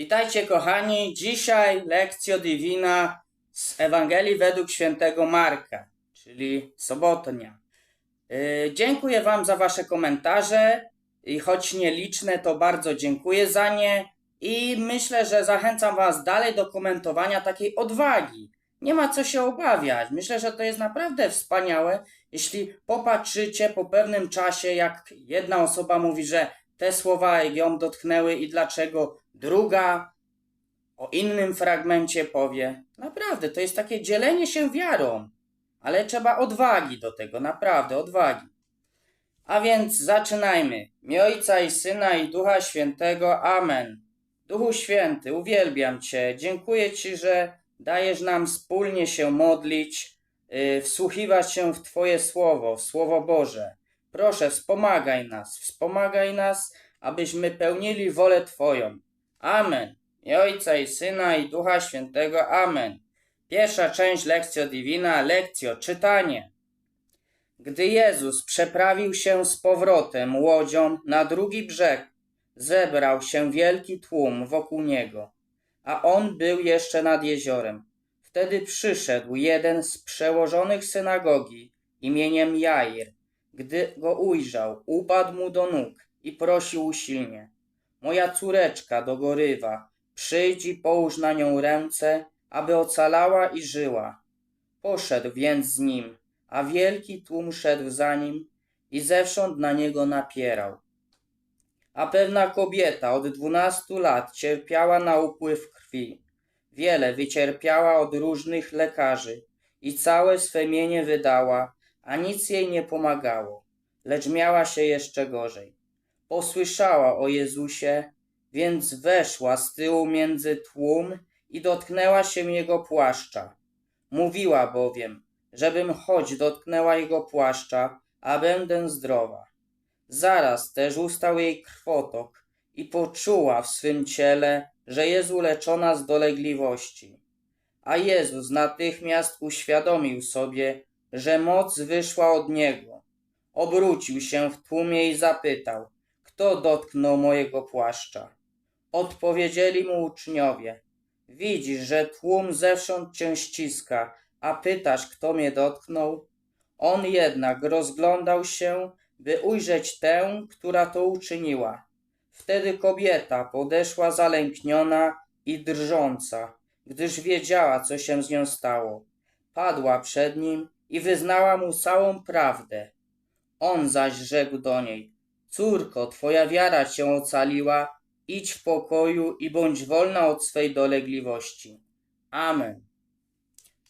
Witajcie kochani, dzisiaj lekcja divina z Ewangelii według świętego Marka, czyli sobotnia. Yy, dziękuję Wam za Wasze komentarze i choć nieliczne, to bardzo dziękuję za nie i myślę, że zachęcam Was dalej do komentowania takiej odwagi. Nie ma co się obawiać. Myślę, że to jest naprawdę wspaniałe, jeśli popatrzycie po pewnym czasie, jak jedna osoba mówi, że te słowa ją dotknęły i dlaczego druga o innym fragmencie powie. Naprawdę, to jest takie dzielenie się wiarą, ale trzeba odwagi do tego, naprawdę odwagi. A więc zaczynajmy. Mi Ojca i Syna i Ducha Świętego. Amen. Duchu Święty, uwielbiam Cię. Dziękuję Ci, że dajesz nam wspólnie się modlić, yy, wsłuchiwać się w Twoje Słowo, w Słowo Boże. Proszę, wspomagaj nas, wspomagaj nas, abyśmy pełnili wolę Twoją. Amen. I Ojca i Syna i Ducha Świętego. Amen. Pierwsza część lekcja divina, lekcja czytanie. Gdy Jezus przeprawił się z powrotem łodzią na drugi brzeg, zebrał się wielki tłum wokół niego, a on był jeszcze nad jeziorem. Wtedy przyszedł jeden z przełożonych synagogi imieniem Jair. Gdy go ujrzał, upadł mu do nóg i prosił usilnie. Moja córeczka dogorywa, przyjdź i połóż na nią ręce, aby ocalała i żyła. Poszedł więc z nim, a wielki tłum szedł za nim i zewsząd na niego napierał. A pewna kobieta od dwunastu lat cierpiała na upływ krwi. Wiele wycierpiała od różnych lekarzy i całe swe mienie wydała, a nic jej nie pomagało, lecz miała się jeszcze gorzej. Posłyszała o Jezusie, więc weszła z tyłu między tłum i dotknęła się jego płaszcza. Mówiła bowiem, żebym choć dotknęła jego płaszcza, a będę zdrowa. Zaraz też ustał jej krwotok i poczuła w swym ciele, że jest uleczona z dolegliwości. A Jezus natychmiast uświadomił sobie, że moc wyszła od niego. Obrócił się w tłumie i zapytał, kto dotknął mojego płaszcza. Odpowiedzieli mu uczniowie, widzisz, że tłum zewsząd cię ściska, a pytasz, kto mnie dotknął? On jednak rozglądał się, by ujrzeć tę, która to uczyniła. Wtedy kobieta podeszła zalękniona i drżąca, gdyż wiedziała, co się z nią stało. Padła przed nim i wyznała mu całą prawdę. On zaś rzekł do niej: Córko, twoja wiara cię ocaliła, idź w pokoju i bądź wolna od swej dolegliwości. Amen.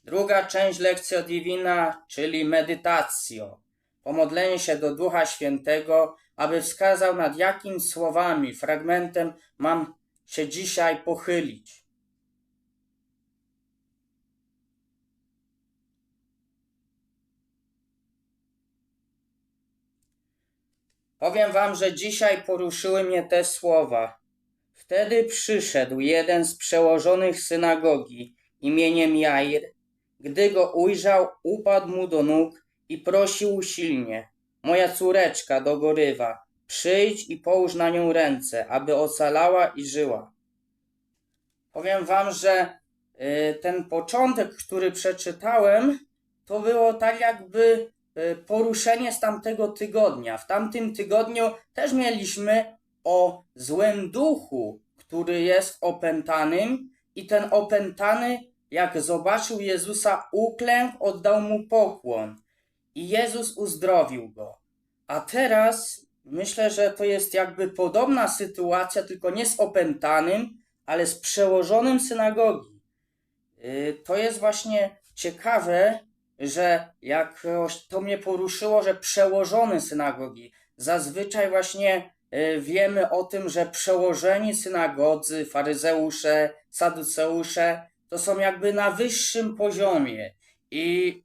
Druga część lekcja divina, czyli medytacjo. Pomodlenie się do Ducha Świętego, aby wskazał nad jakimi słowami, fragmentem mam się dzisiaj pochylić. Powiem wam, że dzisiaj poruszyły mnie te słowa. Wtedy przyszedł jeden z przełożonych synagogi imieniem Jair. Gdy go ujrzał, upadł mu do nóg i prosił usilnie. Moja córeczka dogorywa, przyjdź i połóż na nią ręce, aby ocalała i żyła. Powiem wam, że y, ten początek, który przeczytałem, to było tak jakby poruszenie z tamtego tygodnia. W tamtym tygodniu też mieliśmy o złym duchu, który jest opętanym, i ten opętany, jak zobaczył Jezusa, uklękł, oddał mu pokłon, i Jezus uzdrowił go. A teraz myślę, że to jest jakby podobna sytuacja, tylko nie z opętanym, ale z przełożonym synagogi. Yy, To jest właśnie ciekawe, że jakoś to mnie poruszyło, że przełożony synagogi. Zazwyczaj właśnie y, wiemy o tym, że przełożeni synagodzy, faryzeusze, saduceusze to są jakby na wyższym poziomie i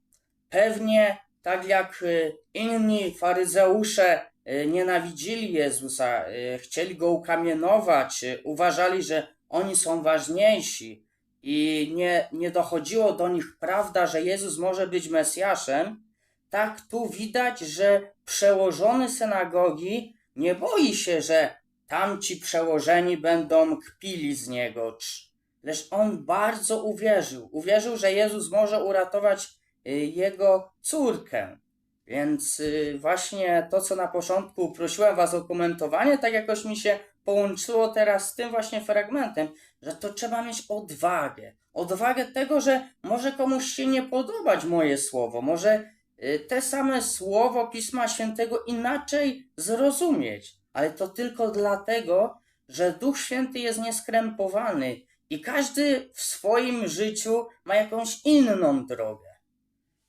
pewnie tak jak y, inni faryzeusze nienawidzili Jezusa, chcieli go ukamienować, uważali, że oni są ważniejsi i nie, nie dochodziło do nich prawda, że Jezus może być Mesjaszem, tak tu widać, że przełożony synagogi nie boi się, że tamci przełożeni będą kpili z niego. Cz- Lecz on bardzo uwierzył. Uwierzył, że Jezus może uratować y, jego córkę. Więc y, właśnie to, co na początku prosiłem Was o komentowanie, tak jakoś mi się połączyło teraz z tym właśnie fragmentem, że to trzeba mieć odwagę. Odwagę tego, że może komuś się nie podobać moje słowo, może y, te same słowo Pisma Świętego inaczej zrozumieć, ale to tylko dlatego, że Duch Święty jest nieskrępowany i każdy w swoim życiu ma jakąś inną drogę.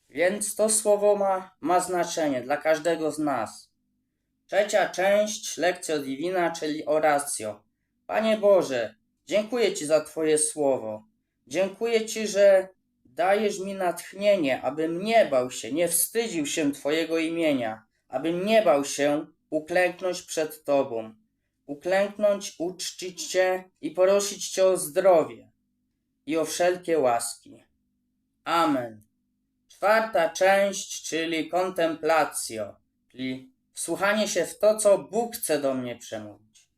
Więc to słowo ma, ma znaczenie dla każdego z nas. Trzecia część, lekcja divina, czyli oratio. Panie Boże, dziękuję Ci za Twoje słowo. Dziękuję Ci, że dajesz mi natchnienie, abym nie bał się, nie wstydził się Twojego imienia, abym nie bał się uklęknąć przed Tobą, uklęknąć, uczcić Cię i prosić Cię o zdrowie i o wszelkie łaski. Amen. Czwarta część, czyli kontemplatio, czyli wsłuchanie się w to, co Bóg chce do mnie przemówić.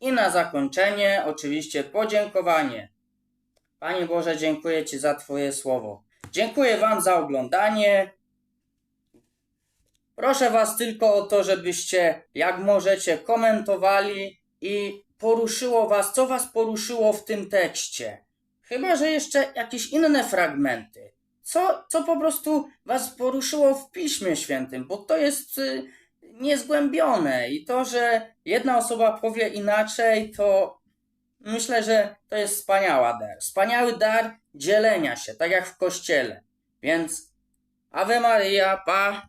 I na zakończenie, oczywiście, podziękowanie. Panie Boże, dziękuję Ci za Twoje słowo. Dziękuję Wam za oglądanie. Proszę Was tylko o to, żebyście, jak możecie, komentowali i poruszyło Was, co Was poruszyło w tym tekście. Chyba, że jeszcze jakieś inne fragmenty. Co, co po prostu Was poruszyło w Piśmie Świętym, bo to jest y, niezgłębione i to, że jedna osoba powie inaczej, to myślę, że to jest wspaniała dar. Wspaniały dar dzielenia się, tak jak w kościele. Więc Ave Maria, pa!